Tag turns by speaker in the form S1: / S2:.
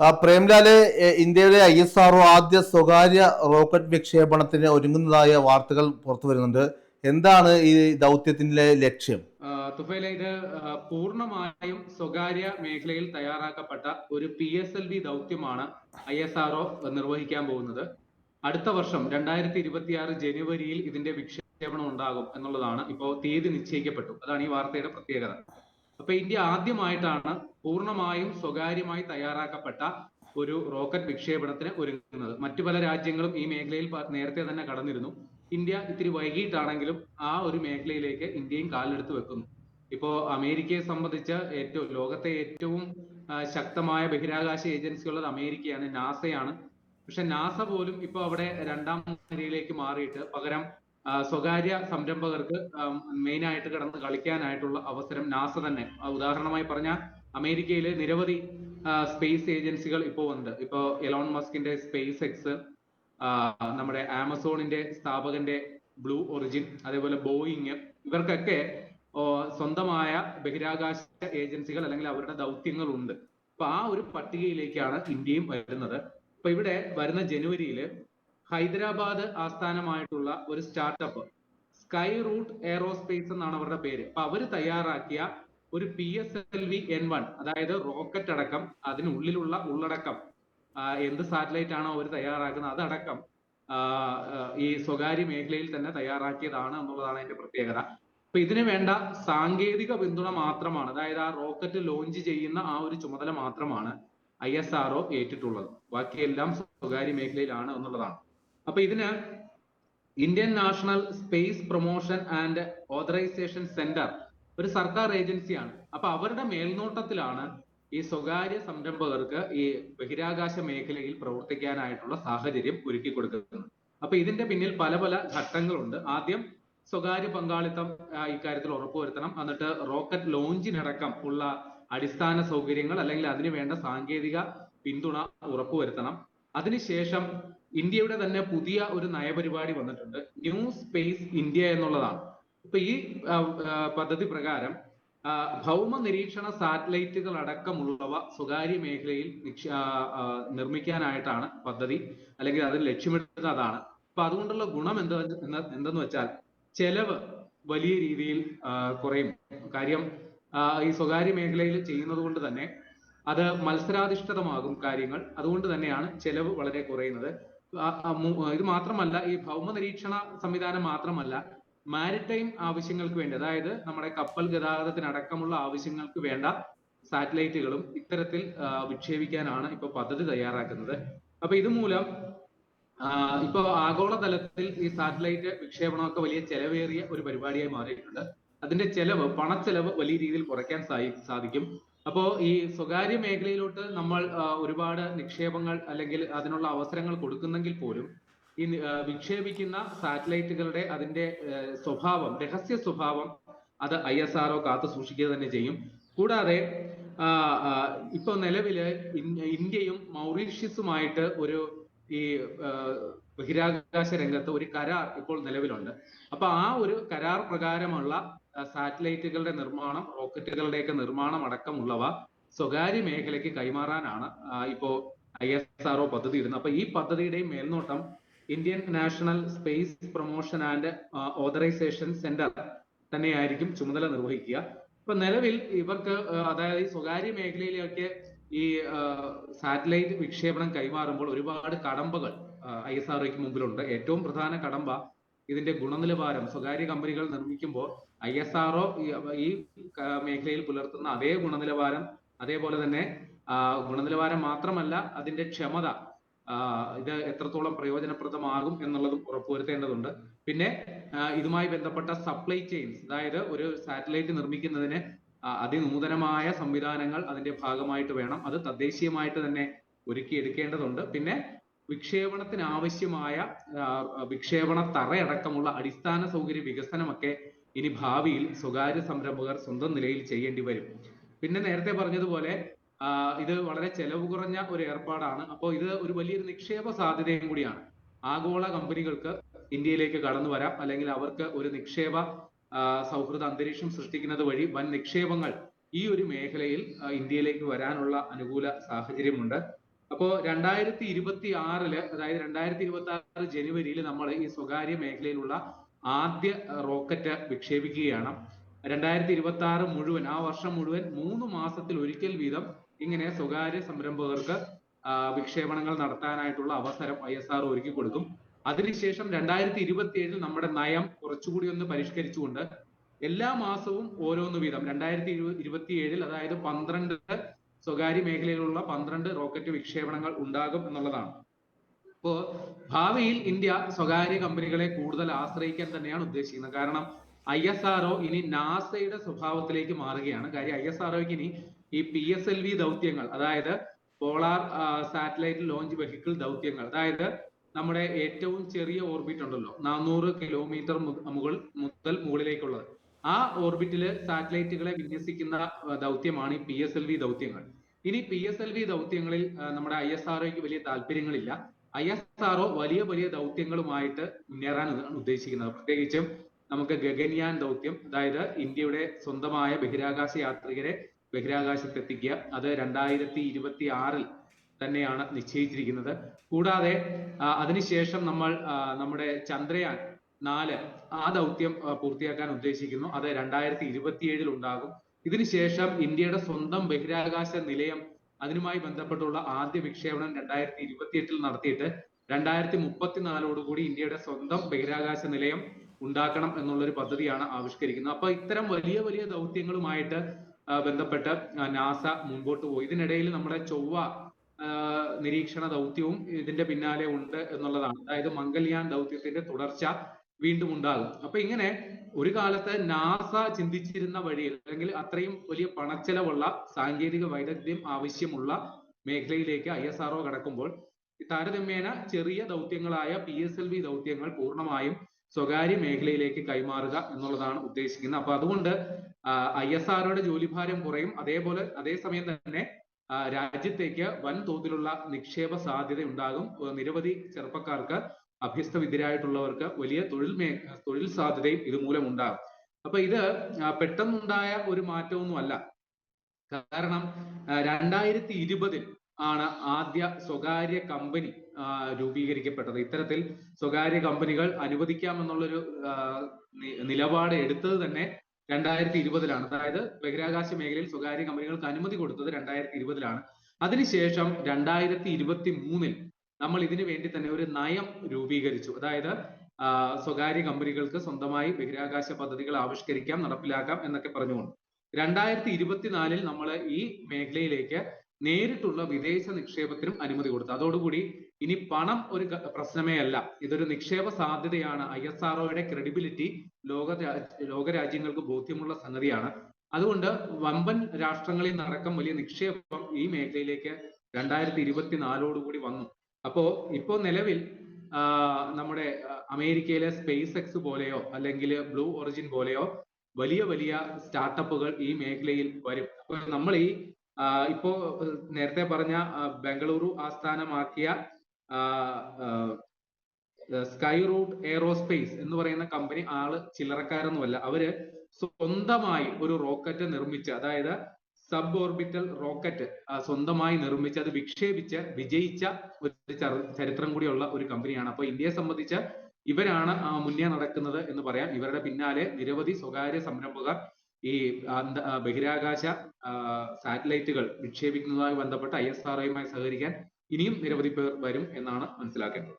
S1: പ്രേംലാൽ ഇന്ത്യയിലെ I S RO ആദ്യ സ്വകാര്യ റോക്കറ്റ് വിക്ഷേപണത്തിന് ഒരുങ്ങുന്നതായ വാർത്തകൾ പുറത്തു വരുന്നുണ്ട്. എന്താണ് ഈ ദൗത്യത്തിന്റെ ലക്ഷ്യം?
S2: ഇത് പൂർണമായും സ്വകാര്യ മേഖലയിൽ തയ്യാറാക്കപ്പെട്ട ഒരു പി എസ് എൽ വി ദൗത്യമാണ് ഐ എസ് ആർ നിർവഹിക്കാൻ പോകുന്നത്. അടുത്ത വർഷം രണ്ടായിരത്തി ഇരുപത്തിയാറ് ജനുവരിയിൽ ഇതിന്റെ വിക്ഷേപണം ഉണ്ടാകും എന്നുള്ളതാണ് ഇപ്പോൾ തീയതി നിശ്ചയിക്കപ്പെട്ടു. അതാണ് ഈ വാർത്തയുടെ പ്രത്യേകത. അപ്പൊ ഇന്ത്യ ആദ്യമായിട്ടാണ് പൂർണമായും സ്വകാര്യമായി തയ്യാറാക്കപ്പെട്ട ഒരു റോക്കറ്റ് വിക്ഷേപണത്തിന് ഒരുങ്ങുന്നത്. മറ്റു പല രാജ്യങ്ങളും ഈ മേഖലയിൽ നേരത്തെ തന്നെ കടന്നിരുന്നു. ഇന്ത്യ ഇത്തിരി വൈകിട്ടാണെങ്കിലും ആ ഒരു മേഖലയിലേക്ക് ഇന്ത്യയും കാലെടുത്ത് വെക്കുന്നു. ഇപ്പോ അമേരിക്കയെ സംബന്ധിച്ച് ഏറ്റവും ലോകത്തെ ഏറ്റവും ശക്തമായ ബഹിരാകാശ ഏജൻസിയുള്ളത് അമേരിക്കയാണ് നാസയാണ്. പക്ഷെ നാസ പോലും ഇപ്പൊ അവിടെ രണ്ടാം നിരയിലേക്ക് മാറിയിട്ട് പകരം സ്വകാര്യ സംരംഭകർക്ക് മെയിൻ ആയിട്ട് കിടന്ന് കളിക്കാനായിട്ടുള്ള അവസരം നാസ തന്നെ. ഉദാഹരണമായി പറഞ്ഞാൽ അമേരിക്കയിലെ നിരവധി സ്പേസ് ഏജൻസികൾ ഇപ്പോൾ ഉണ്ട്. ഇപ്പോൾ എലോൺ മസ്കിന്റെ സ്പേസ് എക്സ് നമ്മുടെ ആമസോണിന്റെ സ്ഥാപകന്റെ ബ്ലൂ ഒറിജിൻ അതേപോലെ ബോയിങ് ഇവർക്കൊക്കെ സ്വന്തമായ ബഹിരാകാശ ഏജൻസികൾ അല്ലെങ്കിൽ അവരുടെ ദൗത്യങ്ങൾ ഉണ്ട് അപ്പൊ ആ ഒരു പട്ടികയിലേക്കാണ് ഇന്ത്യയും വരുന്നത്. അപ്പൊ ഇവിടെ വരുന്ന ജനുവരിയിൽ ഹൈദരാബാദ് ആസ്ഥാനമായിട്ടുള്ള ഒരു സ്റ്റാർട്ടപ്പ് സ്കൈ റൂട്ട് എയറോസ്പേസ് എന്നാണ് അവരുടെ പേര്. അപ്പൊ അവർ തയ്യാറാക്കിയ ഒരു P S L V N one അതായത് റോക്കറ്റ് അടക്കം അതിനുള്ളിലുള്ള ഉള്ളടക്കം എന്ത് സാറ്റലൈറ്റ് ആണോ അവർ തയ്യാറാക്കുന്നത് അതടക്കം ഈ സ്വകാര്യ മേഖലയിൽ തന്നെ തയ്യാറാക്കിയതാണ് എന്നുള്ളതാണ് അതിന്റെ പ്രത്യേകത. അപ്പൊ ഇതിന് വേണ്ട സാങ്കേതിക പിന്തുണ മാത്രമാണ് അതായത് ആ റോക്കറ്റ് ലോഞ്ച് ചെയ്യുന്ന ആ ഒരു ചുമതല മാത്രമാണ് ഐ എസ് ആർ ഒ ഏറ്റിട്ടുള്ളത്. ബാക്കിയെല്ലാം സ്വകാര്യ മേഖലയിലാണ് എന്നുള്ളതാണ്. അപ്പൊ ഇതിന് Indian National Space Promotion and Authorization Centre ഒരു സർക്കാർ ഏജൻസിയാണ് അപ്പൊ അവരുടെ മേൽനോട്ടത്തിലാണ് ഈ സ്വകാര്യ സംരംഭകർക്ക് ഈ ബഹിരാകാശ മേഖലയിൽ പ്രവർത്തിക്കാനായിട്ടുള്ള സാഹചര്യം ഒരുക്കി കൊടുക്കുന്നത്. അപ്പൊ ഇതിന്റെ പിന്നിൽ പല പല ഘട്ടങ്ങളുണ്ട്. ആദ്യം സ്വകാര്യ പങ്കാളിത്തം ഇക്കാര്യത്തിൽ ഉറപ്പുവരുത്തണം എന്നിട്ട് റോക്കറ്റ് ലോഞ്ചിനടക്കം ഉള്ള അടിസ്ഥാന സൗകര്യങ്ങൾ അല്ലെങ്കിൽ അതിന് വേണ്ട സാങ്കേതിക പിന്തുണ ഉറപ്പുവരുത്തണം അതിനുശേഷം ഇന്ത്യയുടെ തന്നെ പുതിയ ഒരു നയപരിപാടി വന്നിട്ടുണ്ട്. ന്യൂ സ്പേസ് ഇന്ത്യ എന്നുള്ളതാണ്. ഇപ്പൊ ഈ പദ്ധതി പ്രകാരം ഭൗമ നിരീക്ഷണ സാറ്റലൈറ്റുകൾ അടക്കമുള്ളവ സ്വകാര്യ മേഖലയിൽ നിർമ്മിക്കാനായിട്ടാണ് പദ്ധതി അല്ലെങ്കിൽ അതിന് ലക്ഷ്യമിടുന്നത് അതാണ്. അപ്പൊ അതുകൊണ്ടുള്ള ഗുണം എന്താ എന്തെന്ന് വെച്ചാൽ ചെലവ് വലിയ രീതിയിൽ കുറയും. കാര്യം ഈ സ്വകാര്യ മേഖലയിൽ ചെയ്യുന്നത് കൊണ്ട് തന്നെ അത് മത്സരാധിഷ്ഠിതമാകും കാര്യങ്ങൾ. അതുകൊണ്ട് തന്നെയാണ് ചെലവ് വളരെ കുറയുന്നത്. ഇത് മാത്രമല്ല ഈ ഭൗമ നിരീക്ഷണ സംവിധാനം മാത്രമല്ല മാരിടൈം ആവശ്യങ്ങൾക്ക് വേണ്ടി അതായത് നമ്മുടെ കപ്പൽ ഗതാഗതത്തിനടക്കമുള്ള ആവശ്യങ്ങൾക്ക് വേണ്ട സാറ്റലൈറ്റുകളും ഇത്തരത്തിൽ വിക്ഷേപിക്കാനാണ് ഇപ്പൊ പദ്ധതി തയ്യാറാക്കുന്നത്. അപ്പൊ ഇതുമൂലം ഇപ്പോൾ ഇപ്പൊ ആഗോളതലത്തിൽ ഈ സാറ്റലൈറ്റ് വിക്ഷേപണമൊക്കെ വലിയ ചെലവേറിയ ഒരു പരിപാടിയായി മാറിയിട്ടുണ്ട്. അതിന്റെ ചെലവ് പണച്ചെലവ് വലിയ രീതിയിൽ കുറയ്ക്കാൻ സാധിക്കും. അപ്പോ ഈ സ്വകാര്യ മേഖലയിലോട്ട് നമ്മൾ ഒരുപാട് നിക്ഷേപങ്ങൾ അല്ലെങ്കിൽ അതിനുള്ള അവസരങ്ങൾ കൊടുക്കുന്നെങ്കിൽ പോലും ഈ വിക്ഷേപിക്കുന്ന സാറ്റലൈറ്റുകളുടെ അതിന്റെ സ്വഭാവം രഹസ്യ സ്വഭാവം അത് ഐ എസ് ആർഒ കാത്തു സൂക്ഷിക്കുക തന്നെ ചെയ്യും. കൂടാതെ ഇപ്പൊ നിലവിൽ ഇന്ത്യയും മൗറീഷ്യസുമായിട്ട് ഒരു ഈ ബഹിരാകാശ രംഗത്ത് ഒരു കരാർ ഇപ്പോൾ നിലവിലുണ്ട്. അപ്പൊ ആ ഒരു കരാർ പ്രകാരമുള്ള സാറ്റലൈറ്റുകളുടെ നിർമ്മാണം റോക്കറ്റുകളുടെയൊക്കെ നിർമ്മാണം അടക്കമുള്ളവ സ്വകാര്യ മേഖലയ്ക്ക് കൈമാറാനാണ് ഇപ്പോ ഐ എസ് ആർഒ പദ്ധതി ഇടുന്നത്. അപ്പൊ ഈ പദ്ധതിയുടെയും മേൽനോട്ടം Indian National Space Promotion and Authorization Centre തന്നെയായിരിക്കും ചുമതല നിർവഹിക്കുക. ഇപ്പൊ നിലവിൽ ഇവർക്ക് അതായത് ഈ സ്വകാര്യ മേഖലയിലേക്ക് ഈ സാറ്റലൈറ്റ് വിക്ഷേപണം കൈമാറുമ്പോൾ ഒരുപാട് കടമ്പകൾ ഐ എസ് ആർഒയ്ക്ക് മുമ്പിലുണ്ട്. ഏറ്റവും പ്രധാന കടമ്പ ഇതിന്റെ ഗുണനിലവാരം സ്വകാര്യ കമ്പനികൾ നിർമ്മിക്കുമ്പോൾ ഐ എസ് ആർഒ ഈ മേഖലയിൽ പുലർത്തുന്ന അതേ ഗുണനിലവാരം അതേപോലെ തന്നെ ഗുണനിലവാരം മാത്രമല്ല അതിന്റെ ക്ഷമത ഇത് എത്രത്തോളം പ്രയോജനപ്രദമാകും എന്നുള്ളതും ഉറപ്പുവരുത്തേണ്ടതുണ്ട്. പിന്നെ ഇതുമായി ബന്ധപ്പെട്ട സപ്ലൈ ചെയിൻസ് അതായത് ഒരു സാറ്റലൈറ്റ് നിർമ്മിക്കുന്നതിന് അതിനൂതനമായ സംവിധാനങ്ങൾ അതിന്റെ ഭാഗമായിട്ട് വേണം. അത് തദ്ദേശീയമായിട്ട് തന്നെ ഒരുക്കിയെടുക്കേണ്ടതുണ്ട്. പിന്നെ വിക്ഷേപണത്തിന് ആവശ്യമായ വിക്ഷേപണ തറയടക്കമുള്ള അടിസ്ഥാന സൗകര്യ വികസനമൊക്കെ ഇനി ഭാവിയിൽ സ്വകാര്യ സംരംഭകർ സ്വന്തം നിലയിൽ ചെയ്യേണ്ടി വരും. പിന്നെ നേരത്തെ പറഞ്ഞതുപോലെ ഇത് വളരെ ചെലവ് കുറഞ്ഞ ഒരു ഏർപ്പാടാണ്. അപ്പോൾ ഇത് ഒരു വലിയൊരു നിക്ഷേപ സാധ്യതയും കൂടിയാണ്. ആഗോള കമ്പനികൾക്ക് ഇന്ത്യയിലേക്ക് കടന്നു വരാം. അല്ലെങ്കിൽ അവർക്ക് ഒരു നിക്ഷേപ സൗഹൃദ അന്തരീക്ഷം സൃഷ്ടിക്കുന്നത് വഴി വൻ നിക്ഷേപങ്ങൾ ഈ ഒരു മേഖലയിൽ ഇന്ത്യയിലേക്ക് വരാനുള്ള അനുകൂല സാഹചര്യമുണ്ട്. അപ്പോ രണ്ടായിരത്തി ഇരുപത്തി ആറിൽ അതായത് രണ്ടായിരത്തി ഇരുപത്തി ആറ് ജനുവരിയിൽ നമ്മൾ ഈ സ്വകാര്യ മേഖലയിലുള്ള ആദ്യ റോക്കറ്റ് വിക്ഷേപിക്കുകയാണ്. രണ്ടായിരത്തി ഇരുപത്തി ആറ് മുഴുവൻ ആ വർഷം മുഴുവൻ മൂന്ന് മാസത്തിൽ ഒരിക്കൽ വീതം ഇങ്ങനെ സ്വകാര്യ സംരംഭകർക്ക് വിക്ഷേപണങ്ങൾ നടത്താനായിട്ടുള്ള അവസരം ഐ എസ് ആർ ഒരുക്കി കൊടുക്കും. അതിനുശേഷം രണ്ടായിരത്തി ഇരുപത്തി ഏഴിൽ നമ്മുടെ നയം കുറച്ചുകൂടി ഒന്ന് പരിഷ്കരിച്ചുകൊണ്ട് എല്ലാ മാസവും ഓരോന്ന് വീതം രണ്ടായിരത്തി ഇരുപത്തി ഏഴിൽ അതായത് പന്ത്രണ്ട് സ്വകാര്യ മേഖലയിലുള്ള പന്ത്രണ്ട് റോക്കറ്റ് വിക്ഷേപണങ്ങൾ ഉണ്ടാകും എന്നുള്ളതാണ്. ഇപ്പോ ഭാവിയിൽ ഇന്ത്യ സ്വകാര്യ കമ്പനികളെ കൂടുതൽ ആശ്രയിക്കാൻ തന്നെയാണ് ഉദ്ദേശിക്കുന്നത്. കാരണം ഐ എസ് ആർഒ ഇനി നാസയുടെ സ്വഭാവത്തിലേക്ക് മാറുകയാണ്. കാര്യം ഐ എസ് ഇനി ഈ പി എസ് എൽ വി ദൗത്യങ്ങൾ അതായത് പോളാർ സാറ്റലൈറ്റ് ലോഞ്ച് വെഹിക്കിൾ ദൗത്യങ്ങൾ അതായത് നമ്മുടെ ഏറ്റവും ചെറിയ ഓർബിറ്റ് ഉണ്ടല്ലോ നാനൂറ് കിലോമീറ്റർ മുകൾ മുതൽ മുകളിലേക്കുള്ളത്. ആ ഓർബിറ്റിൽ സാറ്റലൈറ്റുകളെ വിന്യസിക്കുന്ന ദൗത്യമാണ് ഈ പി എസ് എൽ വി ദൗത്യങ്ങൾ. ഇനി പി എസ് എൽ വി ദൗത്യങ്ങളിൽ നമ്മുടെ ഐ എസ് ആർഒക്ക് വലിയ താല്പര്യങ്ങളില്ല. ഐ എസ് ആർഒ വലിയ വലിയ ദൗത്യങ്ങളുമായിട്ട് മുന്നേറാൻ ഉദ്ദേശിക്കുന്നത്. പ്രത്യേകിച്ചും നമുക്ക് ഗഗൻയാൻ ദൗത്യം അതായത് ഇന്ത്യയുടെ സ്വന്തമായ ബഹിരാകാശ യാത്രികരെ ബഹിരാകാശത്ത് എത്തിക്കുക അത് രണ്ടായിരത്തി ഇരുപത്തി ആറിൽ തന്നെയാണ് നിശ്ചയിച്ചിരിക്കുന്നത്. കൂടാതെ അതിനുശേഷം നമ്മൾ നമ്മുടെ ചന്ദ്രയാൻ നാല് ആ ദൗത്യം പൂർത്തിയാക്കാൻ ഉദ്ദേശിക്കുന്നു. അത് രണ്ടായിരത്തി ഇരുപത്തിയേഴിൽ ഉണ്ടാകും. ഇതിനുശേഷം ഇന്ത്യയുടെ സ്വന്തം ബഹിരാകാശ നിലയം അതിനുമായി ബന്ധപ്പെട്ടുള്ള ആദ്യ വിക്ഷേപണം രണ്ടായിരത്തി ഇരുപത്തിയെട്ടിൽ നടത്തിയിട്ട് രണ്ടായിരത്തി മുപ്പത്തിനാലോടുകൂടി ഇന്ത്യയുടെ സ്വന്തം ബഹിരാകാശ നിലയം ഉണ്ടാക്കണം എന്നുള്ളൊരു പദ്ധതിയാണ് ആവിഷ്കരിക്കുന്നത്. അപ്പൊ ഇത്തരം വലിയ വലിയ ദൗത്യങ്ങളുമായിട്ട് ബന്ധപ്പെട്ട് നാസ മുൻപോട്ട് പോയി. ഇതിനിടയിൽ നമ്മുടെ ചൊവ്വ നിരീക്ഷണ ദൗത്യവും ഇതിന്റെ പിന്നാലെ ഉണ്ട് എന്നുള്ളതാണ്. അതായത് മംഗൾയാൻ ദൗത്യത്തിന്റെ തുടർച്ച വീണ്ടും ഉണ്ടാകും. അപ്പൊ ഇങ്ങനെ ഒരു കാലത്ത് നാസ ചിന്തിച്ചിരുന്ന വഴിയിൽ അല്ലെങ്കിൽ അത്രയും വലിയ പണച്ചെലവുള്ള സാങ്കേതിക വൈദഗ്ധ്യം ആവശ്യമുള്ള മേഖലയിലേക്ക് ഐ എസ് ആർഒ കടക്കുമ്പോൾ താരതമ്യേന ചെറിയ ദൗത്യങ്ങളായ പി എസ് എൽ വി ദൗത്യങ്ങൾ പൂർണമായും സ്വകാര്യ മേഖലയിലേക്ക് കൈമാറുക എന്നുള്ളതാണ് ഉദ്ദേശിക്കുന്നത്. അപ്പൊ അതുകൊണ്ട് ഐ എസ് ആർഒയുടെ ജോലിഭാരം കുറയും. അതേപോലെ അതേസമയം തന്നെ രാജ്യത്തേക്ക് വൻതോതിലുള്ള നിക്ഷേപ സാധ്യത ഉണ്ടാകും നിരവധി ചെറുപ്പക്കാർക്ക് അഭ്യസ്തവിദ്യരായിട്ടുള്ളവർക്ക് വലിയ തൊഴിൽ മേ തൊഴിൽ സാധ്യതയും ഇതുമൂലം ഉണ്ടാകും. അപ്പൊ ഇത് പെട്ടെന്നുണ്ടായ ഒരു മാറ്റമൊന്നുമല്ല. കാരണം രണ്ടായിരത്തി ഇരുപതിൽ ആണ് ആദ്യ സ്വകാര്യ കമ്പനി രൂപീകരിക്കപ്പെട്ടത്. ഇത്തരത്തിൽ സ്വകാര്യ കമ്പനികൾ അനുവദിക്കാമെന്നുള്ളൊരു നിലപാട് എടുത്തത് തന്നെ രണ്ടായിരത്തി ഇരുപതിലാണ് അതായത് ബഹിരാകാശ മേഖലയിൽ സ്വകാര്യ കമ്പനികൾക്ക് അനുമതി കൊടുത്തത് രണ്ടായിരത്തി ഇരുപതിലാണ് അതിനുശേഷം രണ്ടായിരത്തി ഇരുപത്തി മൂന്നിൽ നമ്മൾ ഇതിനു വേണ്ടി തന്നെ ഒരു നയം രൂപീകരിച്ചു. അതായത് സ്വകാര്യ കമ്പനികൾക്ക് സ്വന്തമായി ബഹിരാകാശ പദ്ധതികൾ ആവിഷ്കരിക്കാം നടപ്പിലാക്കാം എന്നൊക്കെ പറഞ്ഞുകൊണ്ട്. രണ്ടായിരത്തി ഇരുപത്തിനാലിൽ നമ്മൾ ഈ മേഖലയിലേക്ക് നേരിട്ടുള്ള വിദേശ നിക്ഷേപത്തിനും അനുമതി കൊടുത്തു. അതോടുകൂടി ഇനി പണം ഒരു പ്രശ്നമേ അല്ല. ഇതൊരു നിക്ഷേപ സാധ്യതയാണ്. ഐ എസ് ആർഒയുടെ ക്രെഡിബിലിറ്റി ലോക ലോകരാജ്യങ്ങൾക്ക് ബോധ്യമുള്ള സംഗതിയാണ്. അതുകൊണ്ട് വമ്പൻ രാഷ്ട്രങ്ങളിൽ നടക്കം വലിയ നിക്ഷേപം ഈ മേഖലയിലേക്ക് രണ്ടായിരത്തി ഇരുപത്തിനാലോടുകൂടി വന്നു. അപ്പോ ഇപ്പോ നിലവിൽ നമ്മുടെ അമേരിക്കയിലെ സ്പേസ് എക്സ് പോലെയോ അല്ലെങ്കിൽ ബ്ലൂ ഒറിജിൻ പോലെയോ വലിയ വലിയ സ്റ്റാർട്ടപ്പുകൾ ഈ മേഖലയിൽ വരും. അപ്പൊ നമ്മൾ ഈ ഇപ്പോ നേരത്തെ പറഞ്ഞ ബംഗളൂരു ആസ്ഥാനമാക്കിയ സ്കൈ റൂട്ട് എയറോസ്പേസ് എന്ന് പറയുന്ന കമ്പനി ആൾ ചില്ലറക്കാരൊന്നുമല്ല. അവർ സ്വന്തമായി ഒരു റോക്കറ്റ് നിർമ്മിച്ച് അതായത് സബ് ഓർബിറ്റൽ റോക്കറ്റ് സ്വന്തമായി നിർമ്മിച്ച് അത് വിക്ഷേപിച്ച് വിജയിച്ച ഒരു ചരിത്രം കൂടിയുള്ള ഒരു കമ്പനിയാണ് അപ്പൊ ഇന്ത്യയെ സംബന്ധിച്ച് ഇവരാണ് മുന്നേ നടക്കുന്നത് എന്ന് പറയാം. ഇവരുടെ പിന്നാലെ നിരവധി സ്വകാര്യ സംരംഭകർ ഈ ബഹിരാകാശ സാറ്റലൈറ്റുകൾ വിക്ഷേപിക്കുന്നതുമായി ബന്ധപ്പെട്ട് ഐ എസ് ആർ ആർഒയുമായി സഹകരിക്കാൻ ഇനിയും നിരവധി പേർ വരും എന്നാണ് മനസ്സിലാക്കേണ്ടത്.